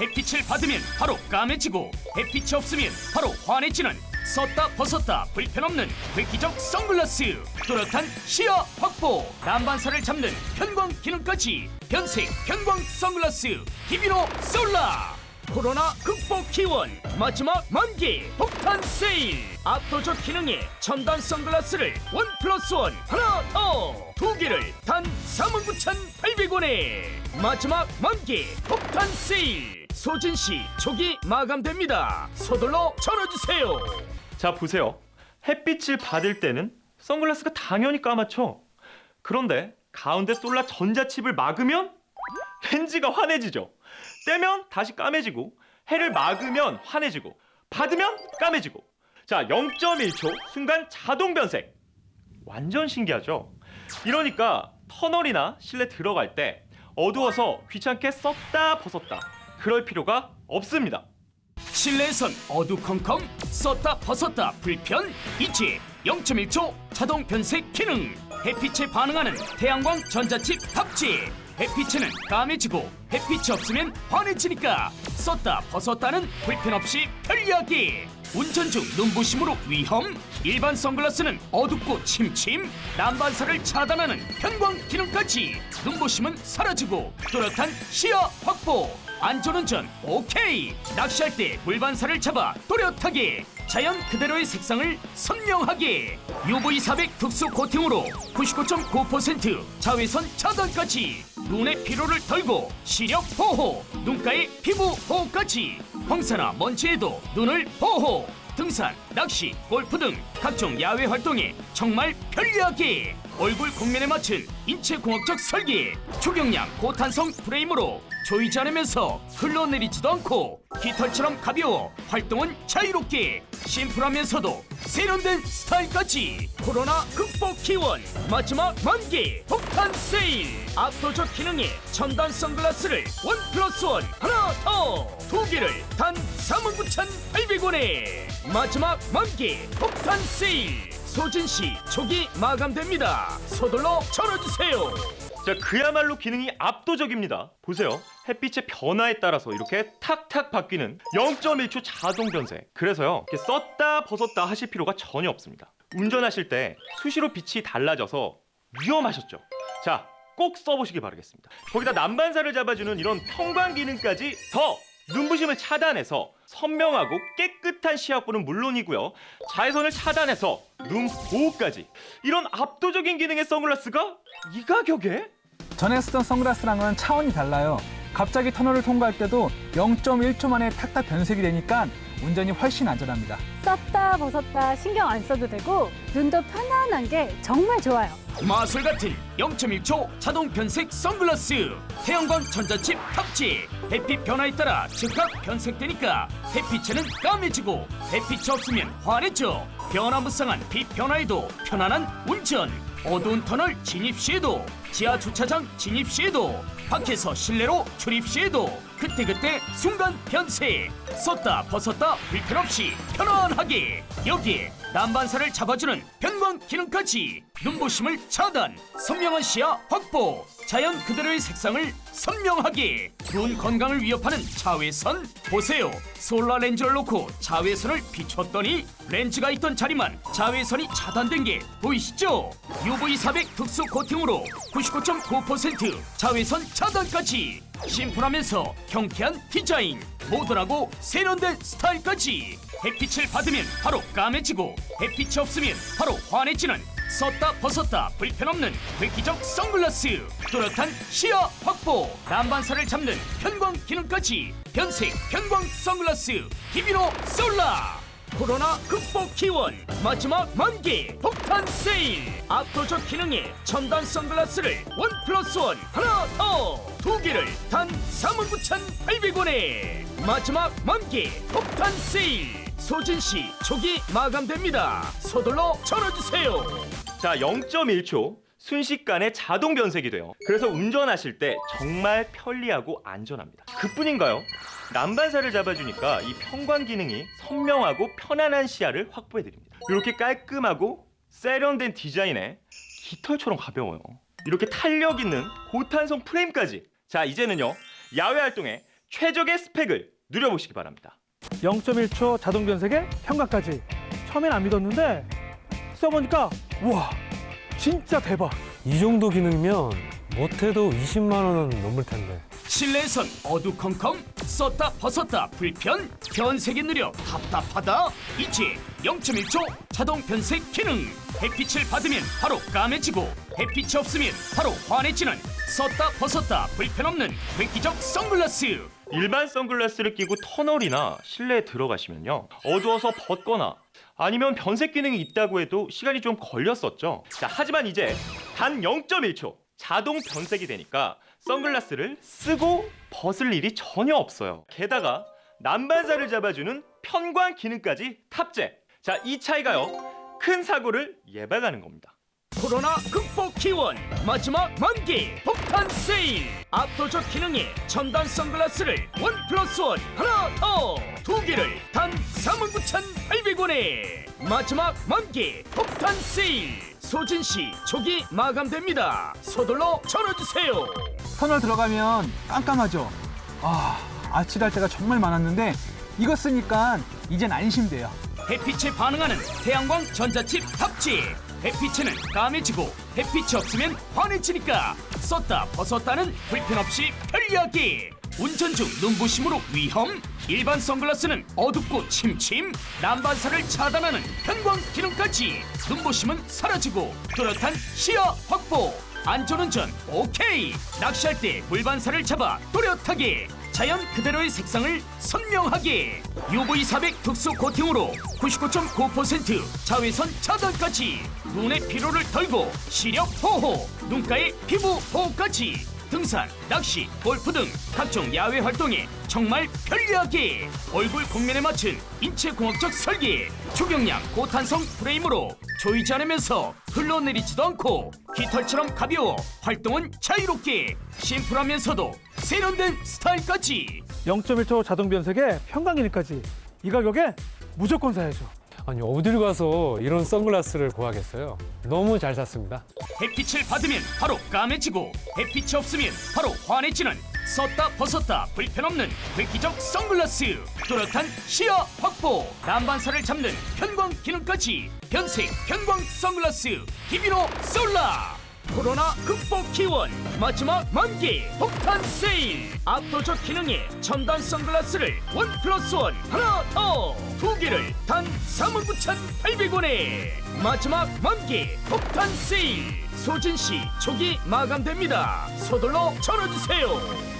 햇빛을 받으면 바로 까매지고 햇빛이 없으면 바로 환해지는 썼다 벗었다 불편 없는 획기적 선글라스 또렷한 시야 확보 난반사를 잡는 편광 기능까지 변색 편광 선글라스 기비로 솔라 코로나 극복 기원 마지막 만기 폭탄 세일 압도적 기능의 첨단 선글라스를 원 플러스 원 하나 더두 개를 단 49,800원에 마지막 만기 폭탄 세일 소진시 초기 마감됩니다 서둘러 전화주세요 자 보세요. 햇빛을 받을 때는 선글라스가 당연히 까맣죠. 그런데 가운데 솔라 전자칩을 막으면 렌즈가 환해지죠. 떼면 다시 까매지고 해를 막으면 환해지고 받으면 까매지고. 자 0.1초 순간 자동 변색. 완전 신기하죠. 이러니까 터널이나 실내 들어갈 때 어두워서 귀찮게 썼다 벗었다. 그럴 필요가 없습니다. 실내에선 어두컴컴 썼다 벗었다 불편 이제 0.1초 자동 변색 기능. 햇빛에 반응하는 태양광 전자칩 탑재 햇빛에는 까매지고 햇빛이 없으면 환해지니까 썼다 벗었다는 불편 없이 편리하게. 운전 중 눈부심으로 위험 일반 선글라스는 어둡고 침침 난반사를 차단하는 편광 기능까지. 눈부심은 사라지고 또렷한 시야 확보. 안전운전 오케이. 낚시할 때 물반사를 잡아 또렷하게. 자연 그대로의 색상을 선명하게. UV 400 특수 코팅으로 99.9% 자외선 차단까지 눈의 피로를 덜고 시력 보호 눈가의 피부 보호까지 황사나 먼지에도 눈을 보호 등산, 낚시, 골프 등 각종 야외 활동에 정말 편리하게 얼굴 곡면에 맞춘 인체공학적 설계 초경량 고탄성 프레임으로 조이지 않으면서 흘러내리지도 않고 깃털처럼 가벼워 활동은 자유롭게 심플하면서도 세련된 스타일까지 코로나 극복 기원 마지막 만개 폭탄 세일. 압도적 기능의 첨단 선글라스를 원 플러스 원 하나 더. 두 개를 단 49,800원에 마지막 만개 폭탄 세일. 소진시 초기 마감됩니다. 서둘러 전화주세요 자, 그야말로 기능이 압도적입니다. 보세요. 햇빛의 변화에 따라서 이렇게 탁탁 바뀌는 0.1초 자동 변색. 그래서요, 이렇게 썼다 벗었다 하실 필요가 전혀 없습니다. 운전하실 때 수시로 빛이 달라져서 위험하셨죠. 자, 꼭 써보시기 바라겠습니다. 거기다 난반사를 잡아주는 이런 평광 기능까지 더 눈부심을 차단해서 선명하고 깨끗한 시야보는 물론이고요. 자외선을 차단해서 눈 보호까지 이런 압도적인 기능의 선글라스가 이 가격에? 전에 쓰던 선글라스랑은 차원이 달라요. 갑자기 터널을 통과할 때도 0.1초 만에 탁탁 변색이 되니까 운전이 훨씬 안전합니다. 썼다 벗었다 신경 안 써도 되고 눈도 편안한 게 정말 좋아요. 마술 같은 0.1초 자동 변색 선글라스 태양광 전자칩 탑재 햇빛 변화에 따라 즉각 변색되니까 햇빛에는 까매지고 햇빛이 없으면 환해져 변화무쌍한 빛 변화에도 편안한 운전 어두운 터널 진입 시에도 지하 주차장 진입 시에도 밖에서 실내로 출입 시에도 그때그때 순간 변색. 썼다 벗었다 불편 없이 편안하게. 여기에 난반사를 잡아주는 편광 기능까지 눈부심을 차단 선명한 시야 확보 자연 그대로의 색상을 선명하게 눈 건강을 위협하는 자외선 보세요 솔라 렌즈를 놓고 자외선을 비췄더니 렌즈가 있던 자리만 자외선이 차단된 게 보이시죠? UV 400 특수 코팅으로 99.9% 자외선 차단까지 심플하면서 경쾌한 디자인 모던하고 세련된 스타일까지 햇빛을 받으면 바로 까매지고 햇빛이 없으면 바로 환해지는 썼다 벗었다 불편 없는 획기적 선글라스 또렷한 시야 확보 난반사를 잡는 편광 기능까지 변색 편광 선글라스 기비로 솔라. 코로나 극복 기원 마지막 만개 폭탄 세일. 압도적 기능의 첨단 선글라스를 원 플러스 원 하나 더 두 개를 단 49,800원에 마지막 만개 폭탄 세일 소진시 초기 마감됩니다 서둘러 전화주세요 자, 0.1초 순식간에 자동 변색이 돼요. 그래서 운전하실 때 정말 편리하고 안전합니다. 그뿐인가요? 난반사를 잡아주니까 이 편광 기능이 선명하고 편안한 시야를 확보해 드립니다. 이렇게 깔끔하고 세련된 디자인에 깃털처럼 가벼워요. 이렇게 탄력 있는 고탄성 프레임까지. 자, 이제는요. 야외 활동에 최적의 스펙을 누려보시기 바랍니다. 0.1초 자동 변색에 평가까지. 처음엔 안 믿었는데 써보니까 와 진짜 대박. 이 정도 기능이면 못해도 20만 원은 넘을 텐데. 실내에선 어두컴컴 썼다 벗었다 불편 변색이 느려 답답하다 이제 0.1초 자동 변색 기능 햇빛을 받으면 바로 까매지고 햇빛이 없으면 바로 환해지는 썼다 벗었다 불편 없는 획기적 선글라스 일반 선글라스를 끼고 터널이나 실내에 들어가시면요. 어두워서 벗거나 아니면 변색 기능이 있다고 해도 시간이 좀 걸렸었죠. 자, 하지만 이제 단 0.1초 자동 변색이 되니까 선글라스를 쓰고 벗을 일이 전혀 없어요. 게다가 난반사를 잡아주는 편광 기능까지 탑재. 자, 이 차이가요. 큰 사고를 예방하는 겁니다. 코로나 극복 기원 마지막 만기 폭탄 세일. 압도적 기능의 첨단 선글라스를 원 플러스 원 하나 더 두 개를 단 49,800원에. 마지막 만기 폭탄 세일. 소진시 초기 마감됩니다. 서둘러 전화주세요. 터널 들어가면 깜깜하죠. 아, 아찔할 때가 정말 많았는데 이거 쓰니까 이젠 안심돼요. 햇빛에 반응하는 태양광 전자칩 탑재. 햇빛에는 까매지고 햇빛이 없으면 환해지니까 썼다 벗었다는 불편 없이 편리하게. 운전 중 눈부심으로 위험 일반 선글라스는 어둡고 침침 난반사를 차단하는 편광 기능까지. 눈부심은 사라지고 뚜렷한 시야 확보. 안전운전 오케이. 낚시할 때 물반사를 잡아 또렷하게 자연 그대로의 색상을 선명하게. UV 400 특수 코팅으로 99.9% 자외선 차단까지. 눈의 피로를 덜고 시력 보호 눈가의 피부 보호까지 등산, 낚시, 골프 등 각종 야외 활동에 정말 편리하게 얼굴 곡면에 맞춘 인체공학적 설계 초경량 고탄성 프레임으로 조이지 않으면서 흘러내리지도 않고 깃털처럼 가벼워 활동은 자유롭게 심플하면서도 세련된 스타일까지 0.1초 자동 변색에 기능까지. 이 가격에 무조건 사야죠. 아니 어딜 가서 이런 선글라스를 구하겠어요. 너무 잘 샀습니다. 햇빛을 받으면 바로 까매지고 햇빛이 없으면 바로 환해지는 썼다 벗었다 불편 없는 획기적 선글라스 뚜렷한 시야 확보 난반사를 잡는 편광 기능까지 변색 편광 선글라스 히비로 솔라 코로나 극복 기원 마지막 만기 폭탄 세일. 압도적 기능의 첨단 선글라스를 원 플러스 원 하나 더. 두 개를 단 49,800원에. 마지막 만기 폭탄 세일. 소진시 초기 마감됩니다. 서둘러 전화주세요